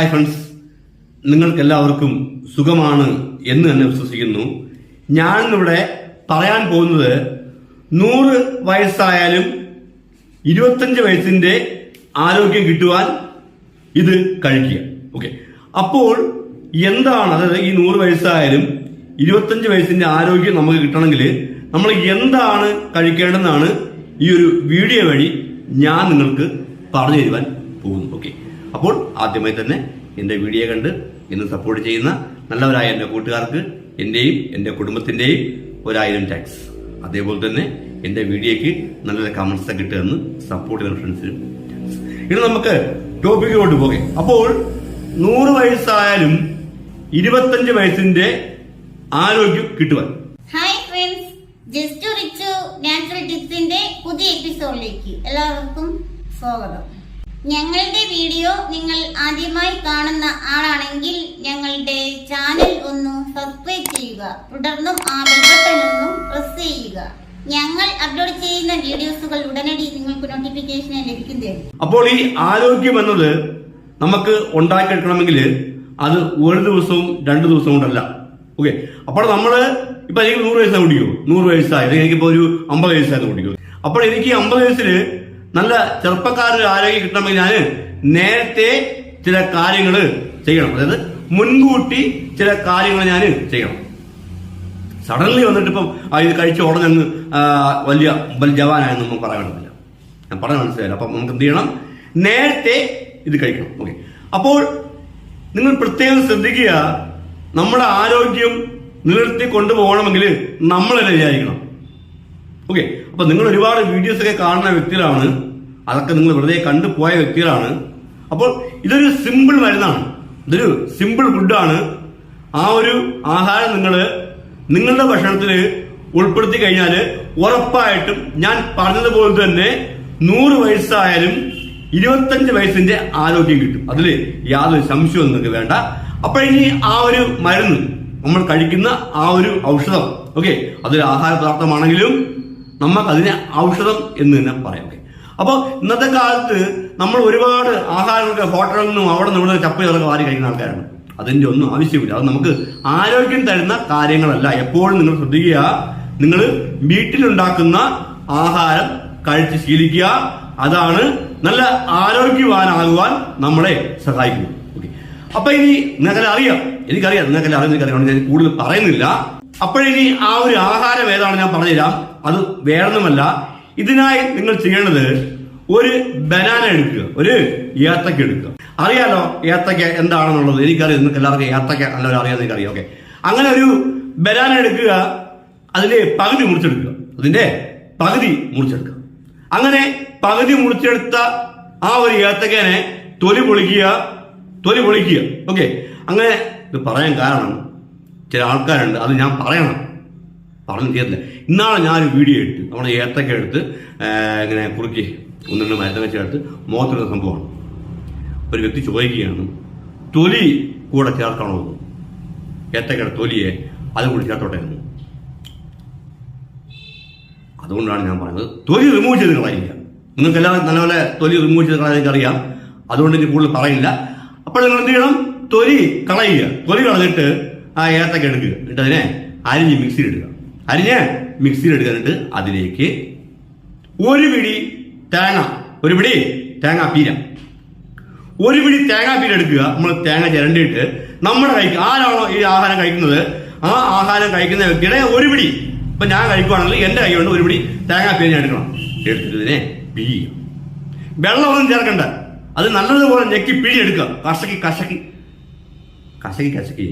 Hi friends നിങ്ങൾക്കെല്ലാവർക്കും സുഖമാണ് എന്ന് തന്നെ വിശ്വസിക്കുന്നു. ഞാനിന്നിവിടെ പറയാൻ പോകുന്നത് നൂറ് വയസ്സായാലും ഇരുപത്തഞ്ച് വയസ്സിന്റെ ആരോഗ്യം കിട്ടുവാൻ ഇത് കഴിക്കുക. ഓക്കെ അപ്പോൾ എന്താണ് അതായത് ഈ നൂറ് വയസ്സായാലും ഇരുപത്തഞ്ച് വയസ്സിന്റെ ആരോഗ്യം നമുക്ക് കിട്ടണമെങ്കിൽ നമ്മൾ എന്താണ് കഴിക്കേണ്ടതെന്നാണ് ഈ ഒരു വീഡിയോ വഴി ഞാൻ നിങ്ങൾക്ക് പറഞ്ഞു തരുവാൻ പോകുന്നു. ഓക്കെ അപ്പോൾ ആദ്യമായി തന്നെ എന്റെ വീഡിയോ കണ്ട് എന്നെ സപ്പോർട്ട് ചെയ്യുന്ന നല്ലവരായ എന്റെ കൂട്ടുകാർക്ക് എന്റെയും എന്റെ കുടുംബത്തിന്റെയും ഒരായിരം ടാക്സ് അതേപോലെ തന്നെ എന്റെ വീഡിയോയ്ക്ക് നല്ല കമൻസ് കിട്ടുമെന്ന് സപ്പോർട്ട് ചെയ്യുന്ന ഫ്രണ്ട്സിനും ഇനി നമുക്ക് ടോപ്പിക്കിലോട്ട് പോകാം. അപ്പോൾ നൂറ് വയസ്സായാലും ഇരുപത്തഞ്ച് വയസ്സിന്റെ ആരോഗ്യം കിട്ടുവാൻ. Hi friends just Richu natural ടിപ്സിന്റെ പുതിയ എപ്പിസോഡിലേക്ക് എല്ലാവർക്കും സ്വാഗതം. ഞങ്ങളുടെ വീഡിയോ നിങ്ങൾ ആദ്യമായി കാണുന്ന ആളാണെങ്കിൽ ഞങ്ങളുടെ ചാനൽ ഒന്ന് സബ്സ്ക്രൈബ് ചെയ്യുക. തുടർന്നും ആ ബെൽ ബട്ടൺ പ്രസ് ചെയ്യുക. ഞങ്ങൾ അപ്ലോഡ് ചെയ്യുന്ന വീഡിയോസുകൾ ഉടനടി നിങ്ങൾക്ക് നോട്ടിഫിക്കേഷൻ ലഭിക്കുന്നതേ അപ്പോൾ ഈ ആരോഗ്യം എന്നത് നമുക്ക് ഉണ്ടാക്കിയെടുക്കണമെങ്കിൽ അത് ഒരു ദിവസവും രണ്ട് ദിവസവും കൊണ്ടല്ല. ഓക്കെ അപ്പോൾ നമ്മൾ ഇപ്പൊ എനിക്ക് നൂറ് വയസ്സാണ് കുടിക്കൂ നൂറ് വയസ്സായി. അല്ലെങ്കിൽ എനിക്കിപ്പോ ഒരു അമ്പത് വയസ്സായിരുന്നു കുടിക്കൂ അപ്പോൾ എനിക്ക് അമ്പത് വയസ്സിൽ നല്ല ചെറുപ്പക്കാരൊരു ആരോഗ്യം കിട്ടണമെങ്കിൽ ഞാൻ നേരത്തെ ചില കാര്യങ്ങൾ ചെയ്യണം. അതായത് മുൻകൂട്ടി ചില കാര്യങ്ങൾ ഞാൻ ചെയ്യണം. സഡൻലി വന്നിട്ട് ഇപ്പം ഇത് കഴിച്ച ഉടനെ അങ്ങ് വലിയ ജവാനായെന്ന് നമുക്ക് പറയാൻ പറ്റില്ല ഞാൻ പറഞ്ഞ മനസ്സിലായില്ല. അപ്പം നമുക്ക് എന്ത് ചെയ്യണം? നേരത്തെ ഇത് കഴിക്കണം. ഓക്കെ. അപ്പോൾ നിങ്ങൾ പ്രത്യേകം ശ്രദ്ധിക്കുക നമ്മുടെ ആരോഗ്യം നിലനിർത്തി കൊണ്ടുപോകണമെങ്കിൽ നമ്മൾ തന്നെ വിചാരിക്കണം. ഓക്കെ. അപ്പൊ നിങ്ങൾ ഒരുപാട് വീഡിയോസ് ഒക്കെ കാണുന്ന വ്യക്തികളാണ്. അതൊക്കെ നിങ്ങൾ വെറുതെ കണ്ടു പോയ വ്യക്തികളാണ്. അപ്പോൾ ഇതൊരു സിമ്പിൾ മരുന്നാണ്. ഇതൊരു സിമ്പിൾ ഫുഡാണ് ആ ഒരു ആഹാരം നിങ്ങൾ നിങ്ങളുടെ ഭക്ഷണത്തിൽ ഉൾപ്പെടുത്തി കഴിഞ്ഞാൽ ഉറപ്പായിട്ടും ഞാൻ പറഞ്ഞതുപോലെ തന്നെ നൂറ് വയസ്സായാലും ഇരുപത്തഞ്ച് വയസ്സിന്റെ ആരോഗ്യം കിട്ടും. അതിൽ യാതൊരു സംശയവും നിങ്ങൾക്ക് വേണ്ട. അപ്പോൾ ആ ഒരു മരുന്ന് നമ്മൾ കഴിക്കുന്ന ആ ഒരു ഔഷധം. ഓക്കെ? അതൊരു ആഹാര പദാർത്ഥമാണെങ്കിലും നമുക്ക് അതിനെ ഔഷധം എന്ന് തന്നെ പറയാം അപ്പോൾ ഇന്നത്തെ കാലത്ത് നമ്മൾ ഒരുപാട് ആഹാരങ്ങളൊക്കെ ഹോട്ടലിൽ നിന്നും അവിടെ നിന്ന് ഇവിടെ ചപ്പ ചിറക്ക് വാരി കഴിക്കുന്ന ആൾക്കാരാണ്. അതിന്റെ ഒന്നും ആവശ്യമില്ല. അത് നമുക്ക് ആരോഗ്യം തരുന്ന കാര്യങ്ങളല്ല. എപ്പോഴും നിങ്ങൾ ശ്രദ്ധിക്കുക. നിങ്ങൾ വീട്ടിലുണ്ടാക്കുന്ന ആഹാരം കഴിച്ച് ശീലിക്കുക. അതാണ് നല്ല ആരോഗ്യവാനാകുവാൻ നമ്മളെ സഹായിക്കുന്നത്. ഓക്കെ അപ്പൊ ഇനി നിങ്ങൾക്കെല്ലാം അറിയാം. എനിക്കറിയാം. നിങ്ങൾക്കെല്ലാം അറിയാം. എനിക്കറിയാം. ഞാൻ കൂടുതൽ പറയുന്നില്ല. അപ്പോഴിനി ആ ഒരു ആഹാരം ഏതാണ് ഞാൻ പറഞ്ഞുതരാം. അത് വേറൊന്നുമല്ല. ഇതിനായി നിങ്ങൾ ചെയ്യേണ്ടത് ഒരു ബനാന എടുക്കുക ഒരു ഏത്തക്ക എടുക്കുക. അറിയാലോ ഏത്തക്ക എന്താണെന്നുള്ളത്? എനിക്കറിയാം നിങ്ങൾക്ക് എല്ലാവർക്കും ഏത്തക്ക നല്ലവരും അറിയാമെന്ന് എനിക്കറിയാം. ഓക്കെ അങ്ങനെ ഒരു ബനാന എടുക്കുക അതിന്റെ പകുതി മുറിച്ചെടുക്കുക. അതിന്റെ പകുതി മുറിച്ചെടുക്കുക. അങ്ങനെ പകുതി മുറിച്ചെടുത്ത ആ ഒരു ഏത്തക്കനെ തൊലി പൊളിക്കുക തൊലി പൊളിക്കുക. ഓക്കെ അങ്ങനെ ഇത് പറയാൻ കാരണം ചില ആൾക്കാരുണ്ട് അത് ഞാൻ പറയണം. പറഞ്ഞു തീർന്നില്ല ഇന്നാളെ ഞാനൊരു വീഡിയോ എടുത്ത് നമ്മുടെ ഏത്തക്ക എടുത്ത് ഇങ്ങനെ കുറുക്കി ഒന്ന് രണ്ട് മരുന്ന് വെച്ചെടുത്ത് മുഖത്തുള്ള സംഭവമാണ്. ഒരു വ്യക്തി ചോദിക്കുകയാണ് തൊലി കൂടെ ചേർക്കണോ ഏത്തക്കയുടെ തൊലിയെ അതും കൂടി ചേർത്തോട്ടെ എന്ന്. അതുകൊണ്ടാണ് ഞാൻ പറയുന്നത് തൊലി റിമൂവ് ചെയ്ത് കളയില്ല. നിങ്ങൾക്ക് എല്ലാവരും നല്ലപോലെ തൊലി റിമൂവ് ചെയ്ത് കളയാൻ അറിയാം അതുകൊണ്ട് ഇനി കൂടുതൽ പറയില്ല. അപ്പോൾ നിങ്ങൾ എന്ത് ചെയ്യണം? തൊലി കളയുക. തൊലി കളഞ്ഞിട്ട് ആ ഏത്തക്ക എടുക്കുക. എന്നിട്ട് അതിനെ അരിഞ്ഞ് മിക്സിയിൽ ഇടുക. അരിഞ്ഞ് മിക്സിയിൽ എടുക്കുന്നുണ്ട് അതിലേക്ക് ഒരു പിടി തേങ്ങ ഒരു പിടി തേങ്ങ പീര. ഒരു പിടി തേങ്ങാപ്പീര് എടുക്കുക. നമ്മൾ തേങ്ങ ചിരണ്ടിയിട്ട് നമ്മുടെ കഴിക്കുക ആരാണോ ഈ ആഹാരം കഴിക്കുന്നത്? ആ ആഹാരം കഴിക്കുന്ന വ്യക്തിയുടെ ഒരു പിടി. ഇപ്പൊ ഞാൻ കഴിക്കുവാണെങ്കിൽ എന്റെ കൈ കൊണ്ട് ഒരു പിടി തേങ്ങാപ്പീര് ഞാൻ എടുക്കണം. എടുത്തിട്ട് ഇതിനെ വെള്ളമൊന്നും ചേർക്കണ്ട. അത് നല്ലതുപോലെ ഞെക്കി പിഴിയെടുക്കുക കഷക്കി കഷക്കി. കഷക്കി കഷക്കി.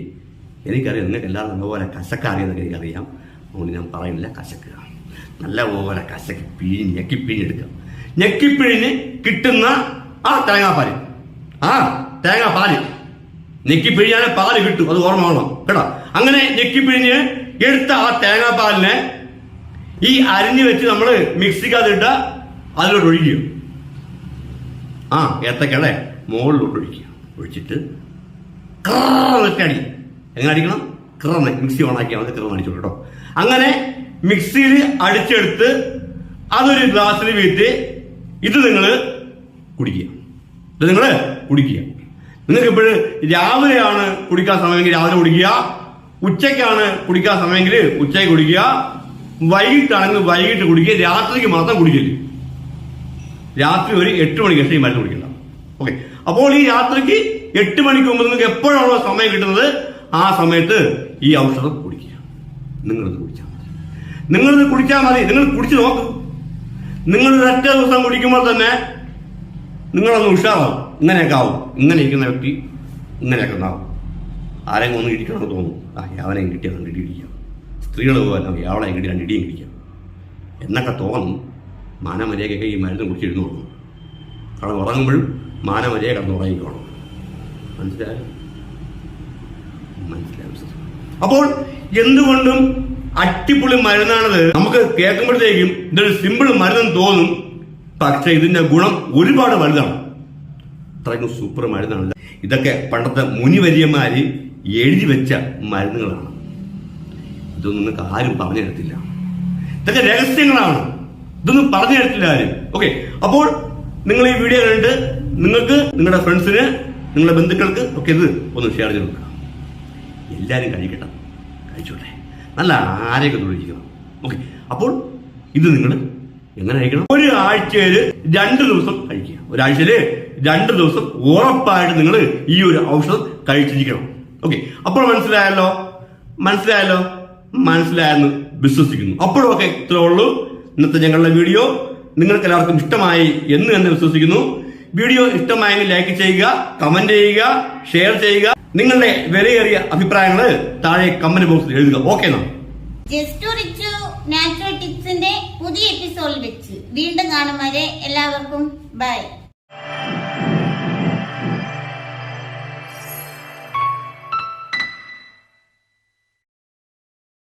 എനിക്കറിയാം നിങ്ങൾക്ക് എല്ലാവരും നല്ലപോലെ കസക്ക അറിയാമെന്നൊക്കെ എനിക്കറിയാം. അതുകൊണ്ട് ഞാൻ പറയുന്നില്ല കസക്കുക നല്ലപോലെ കസക്കി പിഴി ഞെക്കി പിഴിഞ്ഞെടുക്കുക ഞെക്കിപ്പിഴിഞ്ഞ് കിട്ടുന്ന ആ തേങ്ങാപ്പാൽ. ആ തേങ്ങാപ്പാൽ. ഞെക്കിപ്പിഴിഞ്ഞാലേ പാൽ കിട്ടും അത് ഓർമ്മ വേണം കേട്ടോ. അങ്ങനെ ഞെക്കിപ്പിഴിഞ്ഞ് എടുത്ത ആ തേങ്ങാപ്പാലിനെ ഈ അരിഞ്ഞു വെച്ച് നമ്മൾ മിക്സിക്കകത്തിട്ട അതിലോട്ട് ഒഴിക്കുക ആ ഏത്തക്കടെ മുകളിലോട്ട് ഒഴിക്കുക ഒഴിച്ചിട്ട് ക്രന്നൊക്കെ അടി എങ്ങനെ അടിക്കണം? ക്രന്ന് മിക്സി ഓണാക്കിയാൽ മതി ക്രന്ന് അടിച്ചോളൂ കേട്ടോ. അങ്ങനെ മിക്സിയിൽ അടിച്ചെടുത്ത് അതൊരു ഗ്ലാസ്സിൽ വീട്ടി ഇത് നിങ്ങൾ കുടിക്കുക. ഇത് നിങ്ങൾ കുടിക്കുക. നിങ്ങൾക്ക് ഇപ്പോൾ രാവിലെയാണ് കുടിക്കാൻ സമയമെങ്കിൽ രാവിലെ കുടിക്കുക. ഉച്ചയ്ക്കാണ് കുടിക്കാൻ സമയമെങ്കിൽ ഉച്ചയ്ക്ക് കുടിക്കുക. വൈകിട്ടാണെങ്കിൽ വൈകിട്ട് കുടിക്കുക. രാത്രിക്ക് മാത്രം കുടിക്കരുത് രാത്രി ഒരു എട്ട് മണിക്ക് ശേഷം ഈ മരുന്ന് കുടിക്കണ്ട. ഓക്കെ. അപ്പോൾ ഈ രാത്രിക്ക് എട്ട് മണിക്ക് മുമ്പ് നിങ്ങൾക്ക് എപ്പോഴാണോ സമയം കിട്ടുന്നത്? ആ സമയത്ത് ഈ ഔഷധം കുടിക്കുക. നിങ്ങളിത് കുടിച്ചാൽ മതി. നിങ്ങളിത് കുടിച്ചാൽ മതി. നിങ്ങൾ കുടിച്ച് നോക്ക്. നിങ്ങൾ ഒറ്റ ദിവസം കുടിക്കുമ്പോൾ തന്നെ നിങ്ങളൊന്ന് ഉഷാറാവും. ഇങ്ങനെയൊക്കെ ആവും. ഇങ്ങനെ ഇരിക്കുന്ന വ്യക്തി ഇങ്ങനെയൊക്കെ ഉണ്ടാവും ആരെങ്കിലും ഒന്ന് ഇടിക്കണമെന്ന് തോന്നും. ആ യാവനെ കിട്ടിയ രണ്ട് ഇടി ഇടിക്കാം. സ്ത്രീകൾ പോലെ യാവളെ കിട്ടി രണ്ട് ഇടിയും കിടിക്കാം എന്നൊക്കെ തോന്നും. മാനമര്യാദയ്ക്കൊക്കെ ഈ മരുന്ന് കുടിച്ചിരുന്നു കൊടുക്കും. കാരണം ഉറങ്ങുമ്പോഴും മാനമര്യാദ കിടന്ന് മനസ്സിലായോ സിസ്റ്റർ? അപ്പോൾ എന്തുകൊണ്ടും അടിപൊളി മരുന്നാണത്? നമുക്ക് കേൾക്കുമ്പോഴത്തേക്കും ഇതൊരു സിമ്പിൾ മരുന്നെന്ന് തോന്നും. പക്ഷെ ഇതിന്റെ ഗുണം ഒരുപാട് വലുതാണ്. അത്രയ്ക്കും സൂപ്പർ മരുന്നാണ് ഇതൊക്കെ പണ്ടത്തെ മുനിവര്യന്മാര് എഴുതി വെച്ച മരുന്നുകളാണ്. ഇതൊന്നും നിങ്ങൾക്ക് ആരും പറഞ്ഞു തരത്തില്ല. ഇതൊക്കെ രഹസ്യങ്ങളാണ്. ഇതൊന്നും പറഞ്ഞു തരത്തില്ല ആരും. ഓക്കെ അപ്പോൾ നിങ്ങൾ ഈ വീഡിയോ കണ്ടിട്ട് നിങ്ങൾക്ക് നിങ്ങളുടെ ഫ്രണ്ട്സിന് നിങ്ങളുടെ ബന്ധുക്കൾക്ക് ഒക്കെ ഇത് ഒന്ന് ഷെയർ ചെയ്ത് കൊടുക്കുക. എല്ലാവരും കഴിക്കട്ടെ. കഴിച്ചോട്ടെ. നല്ല ആരെയൊക്കെ ഇരിക്കണം. ഓക്കെ. അപ്പോൾ ഇത് നിങ്ങൾ എങ്ങനെ കഴിക്കണം? ഒരു ആഴ്ചയിൽ രണ്ട് ദിവസം കഴിക്കുക. ഒരാഴ്ചയിൽ രണ്ട് ദിവസം ഉറപ്പായിട്ട് നിങ്ങൾ ഈ ഒരു ഔഷധം കഴിച്ചിരിക്കണം. ഓക്കെ. അപ്പോൾ മനസ്സിലായല്ലോ? മനസ്സിലായല്ലോ? മനസ്സിലായെന്ന് വിശ്വസിക്കുന്നു. അപ്പോഴൊക്കെ ഇത്രേ ഉള്ളൂ. ഇന്നത്തെ ഞങ്ങളുടെ വീഡിയോ. നിങ്ങൾക്ക് എല്ലാവർക്കും ഇഷ്ടമായി എന്ന് തന്നെ വിശ്വസിക്കുന്നു. വീഡിയോ ഇഷ്ടമായെങ്കിൽ ലൈക്ക് ചെയ്യുക കമന്റ് ചെയ്യുക ഷെയർ ചെയ്യുക. നിങ്ങളുടെ വിലയേറിയ അഭിപ്രായങ്ങൾ താഴെ കമന്റ് ബോക്സിൽ എഴുതുക. ഓക്കെ നാച്ചുറൽ ടിപ്സിന്റെ പുതിയ എപ്പിസോഡിൽ വെച്ച്. വീണ്ടും കാണും വരെ എല്ലാവർക്കും. ബൈ